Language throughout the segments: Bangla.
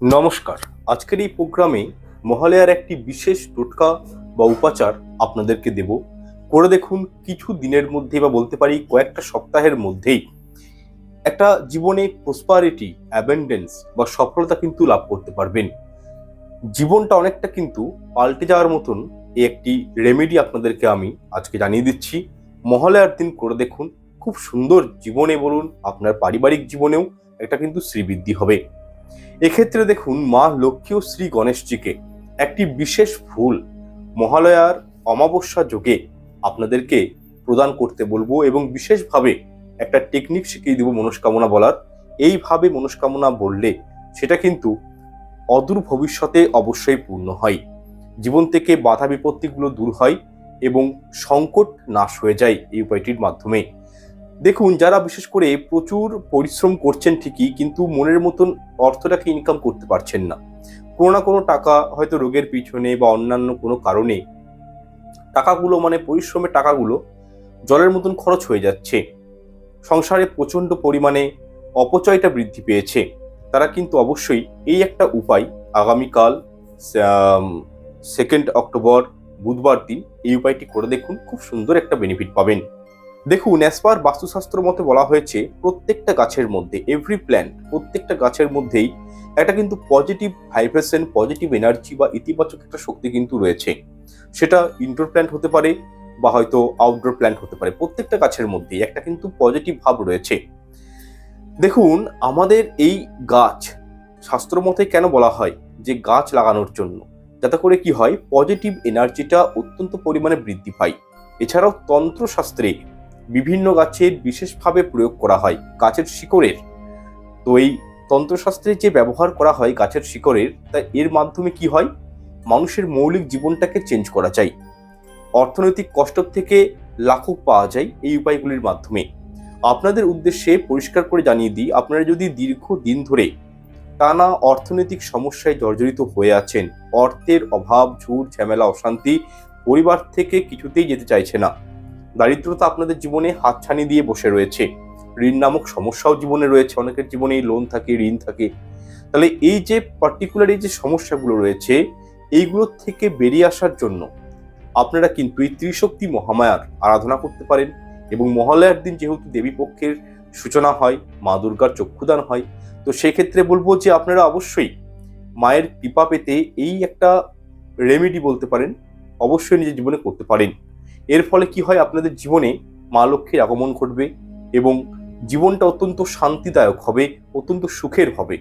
নমস্কার। আজকের এই প্রোগ্রামে মহালয়ার একটি বিশেষ টোটকা বা উপাচার আপনাদেরকে দেব। করে দেখুন কিছু দিনের মধ্যে বা বলতে পারি কয়েকটা সপ্তাহের মধ্যেই একটা জীবনে প্রসপারিটি অ্যাবেন্ডেন্স বা সফলতা কিন্তু লাভ করতে পারবেন। জীবনটা অনেকটা কিন্তু পাল্টে যাওয়ার মতন এই একটি রেমেডি আপনাদেরকে আমি আজকে জানিয়ে দিচ্ছি। মহালয়ার দিন করে দেখুন, খুব সুন্দর জীবনে বলুন, আপনার পারিবারিক জীবনেও একটা কিন্তু শ্রীবৃদ্ধি হবে। এক্ষেত্রে দেখুন মা লক্ষ্মী ও শ্রী গণেশজিকে একটি বিশেষ ফুল মহালয়ার অমাবস্যা যোগে আপনাদেরকে প্রদান করতে বলব এবং বিশেষভাবে একটা টেকনিক শিখিয়ে দিব মনস্কামনা বলার। এইভাবে মনস্কামনা বললে সেটা কিন্তু অদূর ভবিষ্যতে অবশ্যই পূর্ণ হয়। জীবন থেকে বাধা বিপত্তিগুলো দূর হয় এবং সংকট নাশ হয়ে যায় এই উপায়টির মাধ্যমে। দেখুন, যারা বিশেষ করে প্রচুর পরিশ্রম করছেন ঠিকই, কিন্তু মনের মতন অর্থটাকে ইনকাম করতে পারছেন না। কোনো না কোনো টাকা হয়তো রোগের পিছনে বা অন্যান্য কোনো কারণে, টাকাগুলো মানে পরিশ্রমের টাকাগুলো জলের মতন খরচ হয়ে যাচ্ছে। সংসারে প্রচণ্ড পরিমাণে অপচয়টা বৃদ্ধি পেয়েছে। তারা কিন্তু অবশ্যই এই একটা উপায় আগামীকাল সেকেন্ড অক্টোবর বুধবার দিন এই উপায়টি করে দেখুন, খুব সুন্দর একটা বেনিফিট পাবেন। দেখুন অ্যাসপার বাস্তুশাস্ত্র মতে বলা হয়েছে, প্রত্যেকটা গাছের মধ্যে এভরি প্ল্যান্ট প্রত্যেকটা গাছের মধ্যেই একটা কিন্তু পজিটিভ ভাইব্রেশন পজিটিভ এনার্জি বা ইতিবাচক একটা শক্তি কিন্তু রয়েছে। সেটা ইনডোর প্ল্যান্ট হতে পারে বা হয়তো আউটডোর প্ল্যান্ট হতে পারে, প্রত্যেকটা গাছের মধ্যেই একটা কিন্তু পজিটিভ ভাব রয়েছে। দেখুন, আমাদের এই গাছ শাস্ত্র মতে কেন বলা হয় যে গাছ লাগানোর জন্য? যাতে করে কি হয় পজিটিভ এনার্জিটা অত্যন্ত পরিমাণে বৃদ্ধি পায়। এছাড়াও তন্ত্রশাস্ত্রে বিভিন্ন গাছের বিশেষভাবে প্রয়োগ করা হয় গাছের শিকড়ের। তো এই তন্ত্রশাস্ত্রে যে ব্যবহার করা হয় গাছের শিকড়ের, তা এর মাধ্যমে কি হয়? মানুষের মৌলিক জীবনটাকে চেঞ্জ করা যায়। অর্থনৈতিক কষ্ট থেকে লাঘব পাওয়া যায় এই উপায়গুলির মাধ্যমে। আপনাদের উদ্দেশ্যে পরিষ্কার করে জানিয়ে দিই, আপনারা যদি দীর্ঘ দিন ধরে টানা অর্থনৈতিক সমস্যায় জর্জরিত হয়ে আছেন, অর্থের অভাব ঝুট ঝামেলা, অশান্তি পরিবার থেকে কিছুতেই যেতে চাইছে না। দারিদ্রতা আপনাদের জীবনে হাতছানি দিয়ে বসে রয়েছে। ঋণ নামক সমস্যাও জীবনে রয়েছে, অনেকের জীবনে লোন থাকে, ঋণ থাকে। তাহলে এই যে পার্টিকুলার এই যে সমস্যাগুলো রয়েছে এইগুলোর থেকে বেরিয়ে আসার জন্য আপনারা কিন্তু এই ত্রিশক্তি মহামায়ার আরাধনা করতে পারেন এবং মহালয়ার দিন যেহেতু দেবী পক্ষের সূচনা হয়, মা দুর্গার চক্ষুদান হয়, তো সেক্ষেত্রে বলব যে আপনারা অবশ্যই মায়ের কৃপা পেতে এই একটা রেমেডি বলতে পারেন, অবশ্যই নিজের জীবনে করতে পারেন। এর ফলে কি হয়? আপনাদের জীবনে মা লক্ষ্মীর আগমন ঘটবে এবং জীবনটা অত্যন্ত শান্তিদায়ক হবে, অত্যন্ত সুখের হবে।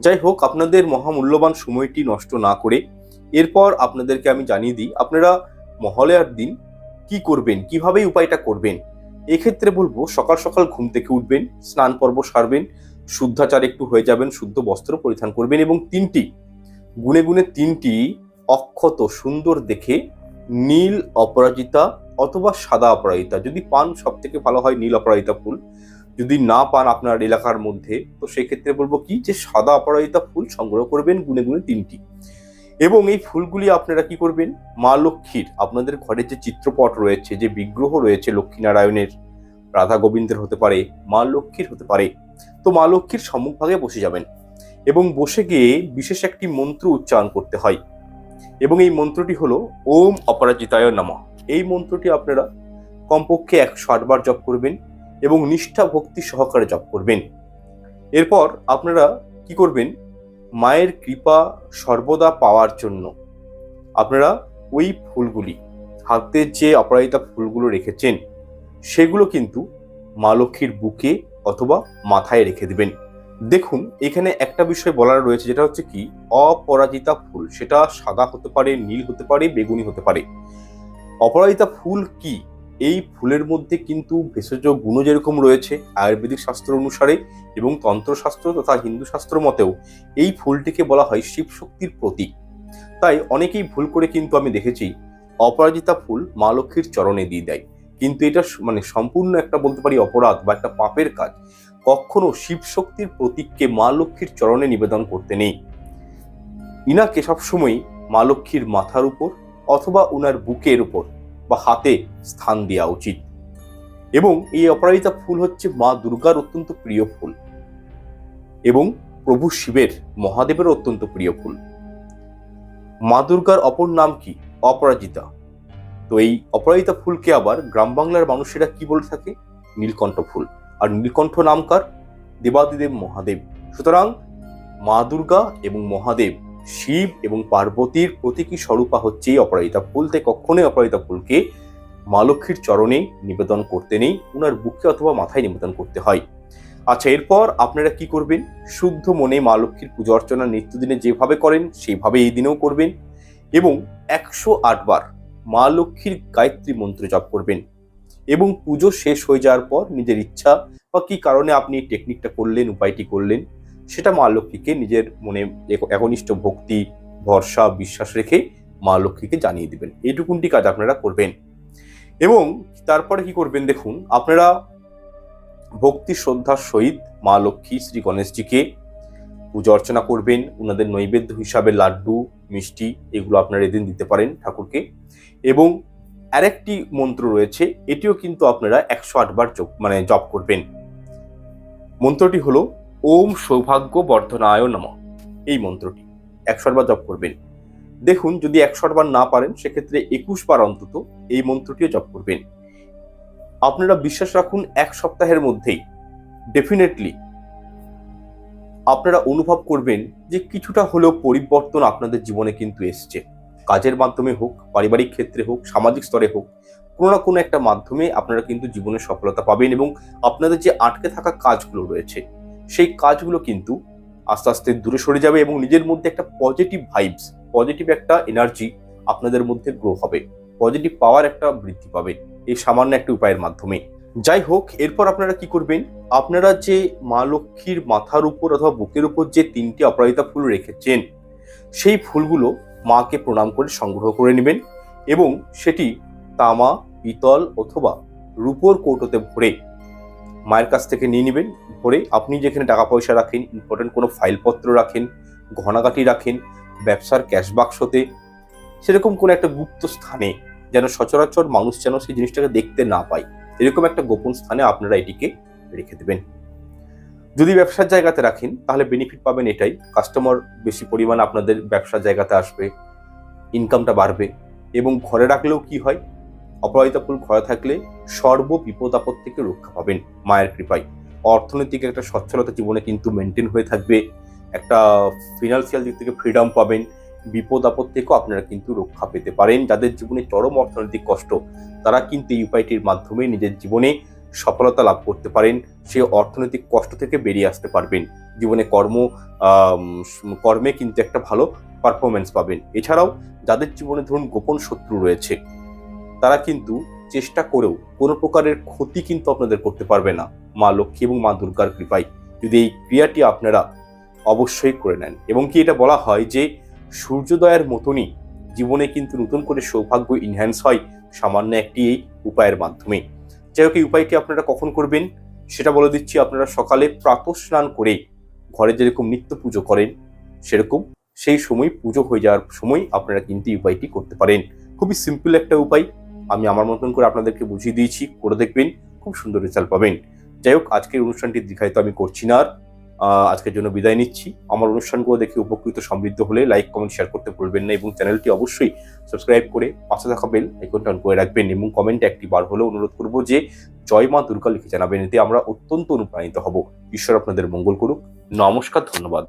যাই হোক, আপনাদের মহামূল্যবান সময়টি নষ্ট না করে এরপর আপনাদেরকে আমি জানিয়ে দিই, আপনারা মহালয়ার দিন কি করবেন? কীভাবে উপায়টা করবেন? এক্ষেত্রে বলব, সকাল সকাল ঘুম থেকে উঠবেন, স্নান পর্ব সারবেন, শুদ্ধাচার একটু হয়ে যাবেন, শুদ্ধ বস্ত্র পরিধান করবেন এবং তিনটি, গুনে গুনে তিনটি অক্ষত সুন্দর দেখে নীল অপরাজিতা অথবা সাদা অপরাজিতা। যদি পান সব থেকে ভালো হয় নীল অপরাজিতা ফুল। যদি না পান আপনার এলাকার মধ্যে, তো সেক্ষেত্রে বলব কি যে সাদা অপরাজিতা ফুল সংগ্রহ করবেন গুনে গুনে তিনটি। এবং এই ফুলগুলি আপনারা কি করবেন? মা লক্ষ্মীর, আপনাদের ঘরের যে চিত্রপট রয়েছে, যে বিগ্রহ রয়েছে লক্ষ্মীনারায়ণের, রাধা গোবিন্দের হতে পারে, মা লক্ষ্মীর হতে পারে, তো মা লক্ষ্মীর সম্মুখভাগে বসে যাবেন। এবং বসে গিয়ে বিশেষ একটি মন্ত্র উচ্চারণ করতে হয়। এবং এই মন্ত্রটি হলো ওম অপরাজিতায় নমঃ। এই মন্ত্রটি আপনারা কমপক্ষে একশো আটবার জপ করবেন এবং নিষ্ঠা ভক্তি সহকারে জপ করবেন। এরপর আপনারা কি করবেন? মায়ের কৃপা সর্বদা পাওয়ার জন্য আপনারা ওই ফুলগুলি, হাতে যে অপরাজিতা ফুলগুলো রেখেছেন, সেগুলো কিন্তু মা লক্ষ্মীর বুকে অথবা মাথায় রেখে দেবেন। দেখুন, এখানে একটা বিষয় বলার রয়েছে, যেটা হচ্ছে কি, অপরাজিতা ফুল। সেটা সাদা হতে পারে, নীল হতে পারে, বেগুনি হতে পারে। অপরাজিতা ফুল কি? এই ফুলের মধ্যে কিন্তু ভেষজ গুণ যেরকম রয়েছে, আয়ুর্বেদিক শাস্ত্র অনুসারে এবং তন্ত্রশাস্ত্র তথা হিন্দু শাস্ত্র মতেও এই ফুলটিকে বলা হয় শিব শক্তির প্রতীক। তাই অনেকেই ভুল করে কিন্তু আমি দেখেছি, অপরাজিতা ফুল মা লক্ষ্মীর চরণে দিয়ে দেয়। কিন্তু এটা মানে সম্পূর্ণ একটা বলতে পারি অপরাধ বা একটা পাপের কাজ। কখনো শিব শক্তির প্রতীককে মা লক্ষ্মীর চরণে নিবেদন করতে নেই। ইনাকে সবসময় মা লক্ষ্মীর মাথার উপর অথবা উনার বুকের উপর বা হাতে স্থান দেওয়া উচিত। এবং এই অপরাজিতা ফুল হচ্ছে মা দুর্গার অত্যন্ত প্রিয় ফুল এবং প্রভু শিবের মহাদেবের অত্যন্ত প্রিয় ফুল। মা দুর্গার অপর নাম কি? অপরাজিতা। তো এই অপরাজিতা ফুলকে আবার গ্রাম বাংলার মানুষেরা কি বলে থাকে? নীলকণ্ঠ ফুল। আর নীলকণ্ঠ নামকার দেবাদিদেব মহাদেব। সুতরাং মা দুর্গা এবং মহাদেব শিব এবং পার্বতীর প্রতীকী স্বরূপা হচ্ছে এই অপরাজিতা ফুল। তাই কখনোই অপরাজিতা ফুলকে মা লক্ষ্মীর চরণে নিবেদন করতে নেই ওনার বুকে অথবা মাথায় নিবেদন করতে হয়। আচ্ছা এরপর আপনারা কি করবেন? শুদ্ধ মনে মা লক্ষ্মীর পুজো অর্চনা নিত্যদিনে যেভাবে করেন সেইভাবে এই দিনেও করবেন এবং একশো আটবার মা লক্ষ্মীর গায়ত্রী মন্ত্র জপ করবেন। এবং পুজো শেষ হয়ে যাওয়ার পর নিজের ইচ্ছা বা কি কারণে আপনি টেকনিকটা করলেন, উপায়টি করলেন, সেটা মা লক্ষ্মীকে নিজের মনে একনিষ্ঠ ভক্তি, ভরসা, বিশ্বাস রেখে মা লক্ষ্মীকে জানিয়ে দেবেন। এইটুকুনটি কাজ আপনারা করবেন। এবং তারপরে কি করবেন দেখুন, আপনারা ভক্তি শ্রদ্ধার সহিত মা লক্ষ্মী শ্রী গণেশজিকে পুজো অর্চনা করবেন। ওনাদের নৈবেদ্য হিসাবে লাড্ডু, মিষ্টি এগুলো আপনারা এদিন দিতে পারেন ঠাকুরকে। এবং আরেকটি মন্ত্র রয়েছে, এটিও কিন্তু আপনারা একশো আটবার মানে জপ করবেন। মন্ত্রটি হলো, ওম সৌভাগ্য বর্ধনায় নম। এই মন্ত্রটি একশো আটবার জপ করবেন। দেখুন, যদি একশো আটবার না পারেন, সেক্ষেত্রে একুশ বার অন্তত এই মন্ত্রটিও জপ করবেন। আপনারা বিশ্বাস রাখুন, এক সপ্তাহের মধ্যেই ডেফিনেটলি আপনারা অনুভব করবেন যে কিছুটা হলেও পরিবর্তন আপনাদের জীবনে কিন্তু এসছে। কাজের মাধ্যমে হোক, পারিবারিক ক্ষেত্রে হোক, সামাজিক স্তরে হোক, কোনো না কোনো একটা মাধ্যমে আপনারা কিন্তু জীবনে সফলতা পাবেন এবং আপনাদের যে আটকে থাকা কাজগুলো রয়েছে, সেই কাজগুলো কিন্তু আস্তে আস্তে দূরে সরে যাবে এবং নিজের মধ্যে একটা পজিটিভ ভাইবস পজিটিভ একটা এনার্জি আপনাদের মধ্যে গ্রো হবে পজিটিভ পাওয়ার একটা বৃদ্ধি পাবে এই সামান্য একটা উপায়ের মাধ্যমে। যাই হোক, এরপর আপনারা কি করবেন? আপনারা যে মা লক্ষ্মীর মাথার উপর অথবা বুকের উপর যে তিনটি অপরাজিতা ফুল রেখেছেন, সেই ফুলগুলো মাকে প্রণাম করে সংগ্রহ করে নেবেন এবং সেটি তামা, পিতল অথবা রূপোর কৌটোতে ভরে মায়ের কাছ থেকে নিয়ে নেবেন। ভরে আপনি যেখানে টাকা পয়সা রাখেন ইম্পর্টেন্ট কোনো ফাইলপত্র রাখেন, ঘনাঘাটি রাখেন, ব্যবসার ক্যাশ বাক্সতে, সেরকম কোনো একটা গুপ্ত স্থানে যেন সচরাচর মানুষ যেন সেই জিনিসটাকে দেখতে না পায়, এরকম একটা গোপন স্থানে আপনারা এটিকে রেখে দেবেন। যদি ব্যবসার জায়গাতে রাখেন, তাহলে বেনিফিট পাবেন এটাই। কাস্টমার বেশি পরিমাণ আপনাদের ব্যবসার জায়গাতে আসবে ইনকামটা বাড়বে এবং ঘরে রাখলেও কি হয়? অপরাজিতা ফুল ঘরে থাকলে সর্ব বিপদ আপদ থেকে রক্ষা পাবেন মায়ের কৃপায়। অর্থনৈতিক একটা সচ্ছলতা জীবনে কিন্তু মেনটেন হয়ে থাকবে, একটা ফিনান্সিয়াল দিক থেকে ফ্রিডম পাবেন বিপদ আপদ থেকেও আপনারা কিন্তু রক্ষা পেতে পারেন। যাদের জীবনে চরম অর্থনৈতিক কষ্ট, তারা কিন্তু এই উপায়টির মাধ্যমে নিজের জীবনে সফলতা লাভ করতে পারেন, সে অর্থনৈতিক কষ্ট থেকে বেরিয়ে আসতে পারবেন। জীবনে কর্ম কর্মে কিন্তু একটা ভালো পারফরমেন্স পাবেন। এছাড়াও যাদের জীবনে ধরুন গোপন শত্রু রয়েছে, তারা কিন্তু চেষ্টা করেও কোনো প্রকারের ক্ষতি কিন্তু আপনাদের করতে পারবে না। মা লক্ষ্মী এবং মা দুর্গার কৃপায়। যদি এই ক্রিয়াটি আপনারা অবশ্যই করে নেন এবং কি এটা বলা হয় যে, সূর্যোদয়ের মতনই জীবনে কিন্তু নতুন করে সৌভাগ্য ইনহ্যান্স হয়, সামান্য একটি এই উপায়ের মাধ্যমে। যাই হোক, এই উপায়টি আপনারা কখন করবেন সেটা বলে দিচ্ছি। আপনারা সকালে প্রাতঃ স্নান করে ঘরে যেরকম নিত্য পুজো করেন, সেরকম সেই সময় পুজো হয়ে যাওয়ার সময় আপনারা কিন্তু উপায়টি করতে পারেন। খুবই সিম্পল একটা উপায়। আমি আমার মতন করে আপনাদেরকে বুঝিয়ে দিয়েছি, করে দেখবেন, খুব সুন্দর রেজাল্ট পাবেন। যাই হোক, আজকের অনুষ্ঠানটি দীঘায় তো আমি করছি না আর। আজকের জন্য বিদায় নিচ্ছি। আমার অনুষ্ঠানগুলো দেখে উপকৃত সমৃদ্ধ হলে লাইক কমেন্ট শেয়ার করতে ভুলবেন না এবং চ্যানেলটি অবশ্যই সাবস্ক্রাইব করে পাশে থাকা বেল আইকনটা অন করে রাখবেন এবং কমেন্টে একটি বার হলেও অনুরোধ করব যে জয় মা দুর্গা লিখে জানাবেন। এতে আমরা অত্যন্ত অনুপ্রাণিত হব। ঈশ্বর আপনাদের মঙ্গল করুক। নমস্কার, ধন্যবাদ।